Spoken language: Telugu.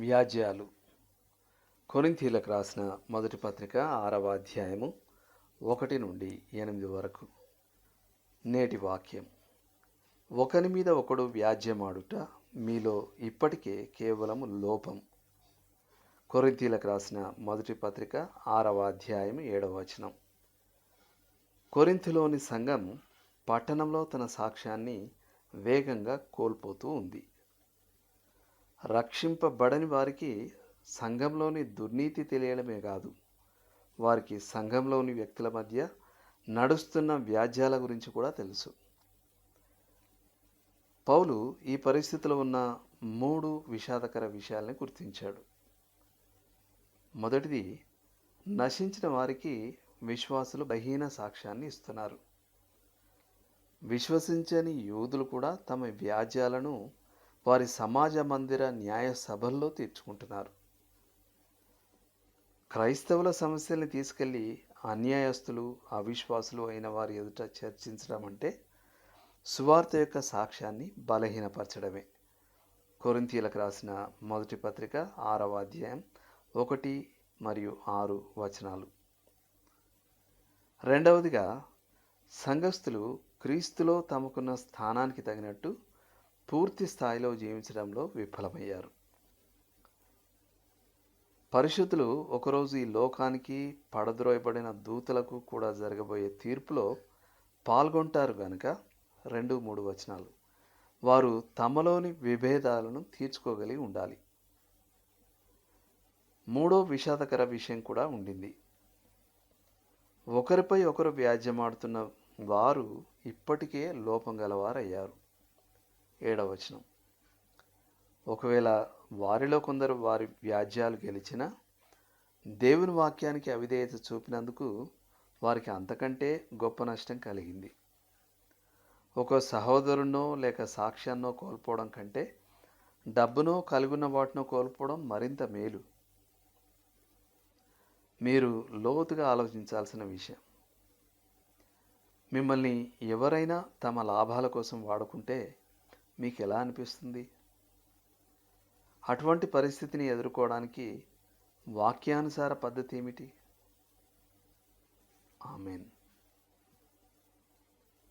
వ్యాజ్యాలు. కొరింథీలకు రాసిన మొదటి పత్రిక ఆరవ అధ్యాయము ఒకటి నుండి ఎనిమిది వరకు. నేటి వాక్యం. ఒకని మీద ఒకడు వ్యాజ్యమాడుట మీలో ఇప్పటికే కేవలం లోపం. కొరింతీలకు రాసిన మొదటి పత్రిక ఆరవ అధ్యాయం ఏడవ వచనం. కొరింతిలోని సంఘం పట్టణంలో తన సాక్ష్యాన్ని వేగంగా కోల్పోతూ ఉంది. రక్షింపబడని వారికి సంఘంలోని దుర్నీతి తెలియడమే కాదు వారికి సంఘంలోని వ్యక్తుల మధ్య నడుస్తున్న వ్యాజ్యాల గురించి కూడా తెలుసు. పౌలు ఈ పరిస్థితిలో ఉన్న మూడు విషాదకర విషయాల్ని గుర్తించాడు. మొదటిది నశించిన వారికి విశ్వాసులు బహీన సాక్ష్యాన్ని ఇస్తున్నారు. విశ్వసించని యూదులు కూడా తమ వ్యాజ్యాలను వారి సమాజ మందిర న్యాయ సభల్లో తీర్చుకుంటున్నారు. క్రైస్తవుల సమస్యల్ని తీసుకెళ్ళి అన్యాయస్తులు అవిశ్వాసులు అయిన వారి ఎదుట చర్చించడం అంటే సువార్త యొక్క సాక్ష్యాన్ని బలహీనపరచడమే. కొరింతీలకు రాసిన మొదటి పత్రిక ఆరవ అధ్యాయం ఒకటి మరియు ఆరు వచనాలు. రెండవదిగా సంఘస్థులు క్రీస్తులో తమకున్న స్థానానికి తగినట్టు పూర్తి స్థాయిలో జీవించడంలో విఫలమయ్యారు. పరిషత్తులు ఒకరోజు ఈ లోకానికి పడద్రోయబడిన దూతలకు కూడా జరగబోయే తీర్పులో పాల్గొంటారు గనుక రెండు మూడు వచనాలు. వారు తమలోని విభేదాలను తీర్చుకోగలిగి ఉండాలి. మూడో విషాదకర విషయం కూడా ఉండింది. ఒకరిపై ఒకరు వ్యాజ్యమాడుతున్న వారు ఇప్పటికే లోపం గలవారయ్యారు. ఏడవచనం ఒకవేళ వారిలో కొందరు వారి వ్యాజ్యాలు గెలిచినా దేవుని వాక్యానికి అవిధేయత చూపినందుకు వారికి అంతకంటే గొప్ప నష్టం కలిగింది. ఒక సహోదరునో లేక సాక్ష్యాన్నో కోల్పోవడం కంటే డబ్బునో కలిగిన వాటినో కోల్పోవడం మరింత మేలు. మీరు లోతుగా ఆలోచించాల్సిన విషయం. మిమ్మల్ని ఎవరైనా తమ లాభాల కోసం వాడుకుంటే మీకు ఎలా అనిపిస్తుంది? అటువంటి పరిస్థితిని ఎదుర్కోవడానికి వాక్యానుసార పద్ధతి ఏమిటి? ఆమెన్.